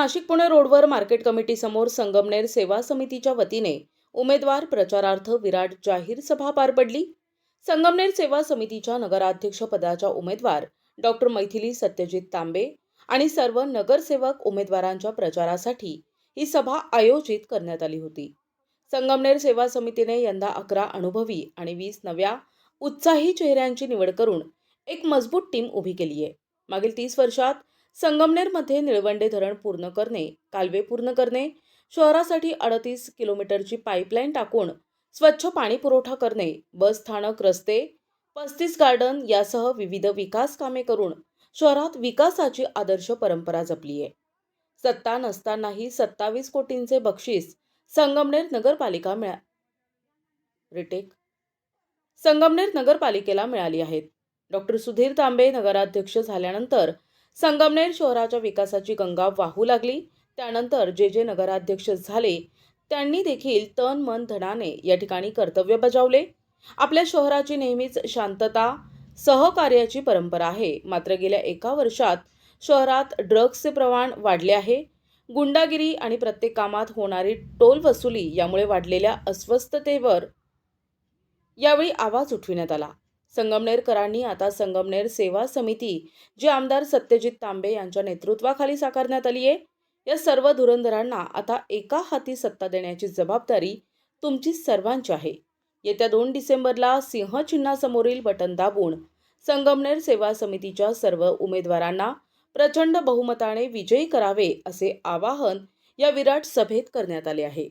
नाशिक पुणे रोडवर मार्केट कमिटीसमोर संगमनेर सेवा समितीच्या वतीने उमेदवार प्रचारार्थ विराट जाहीर सभा पार पडली. संगमनेर सेवा समितीच्या नगराध्यक्ष पदाच्या उमेदवार डॉक्टर मैथिली सत्यजित तांबे आणि सर्व नगरसेवक उमेदवारांच्या प्रचारासाठी ही सभा आयोजित करण्यात आली होती. संगमनेर सेवा समितीने यंदा अकरा अनुभवी आणि वीस नव्या उत्साही चेहऱ्यांची निवड करून एक मजबूत टीम उभी केली आहे मागील तीस वर्षात संगमनेरमध्ये निळवंडे धरण पूर्ण करणे कालवे पूर्ण करणे शहरासाठी अडतीस किलोमीटरची पाईपलाईन टाकून स्वच्छ पाणी पुरवठा करणे बस स्थानक रस्ते पस्तीस गार्डन यासह विविध विकास कामे करून शहरात विकासाची आदर्श परंपरा जपली आहे. सत्ता नसतानाही सत्तावीस कोटींचे बक्षीस संगमनेर नगरपालिका मिळा रिटेक संगमनेर नगरपालिकेला मिळाली आहेत. डॉक्टर सुधीर तांबे नगराध्यक्ष झाल्यानंतर संगमनेर शहराच्या विकासाची गंगा वाहू लागली. त्यानंतर जे जे नगराध्यक्ष झाले त्यांनी देखील तन मन धनाने या ठिकाणी कर्तव्य बजावले. आपल्या शहराची नेहमीच शांतता सहकार्याची परंपरा आहे. मात्र गेल्या एका वर्षात शहरात ड्रग्सचे प्रमाण वाढले आहे. गुंडागिरी आणि प्रत्येक कामात होणारी टोल वसुली यामुळे वाढलेल्या अस्वस्थतेवर यावेळी आवाज उठविण्यात आला. संगमनेरकरांनी आता संगमनेर सेवा समिती जी आमदार सत्यजित तांबे यांच्या नेतृत्वाखाली साकारण्यात आली आहे. या सर्व धुरंधरांना आता एका हाती सत्ता देण्याची जबाबदारी तुमची सर्वांची आहे. येत्या दोन डिसेंबरला सिंहचिन्हासमोरील बटन दाबून संगमनेर सेवा समितीच्या सर्व उमेदवारांना प्रचंड बहुमताने विजयी करावे असे आवाहन या विराट सभेत करण्यात आले आहे.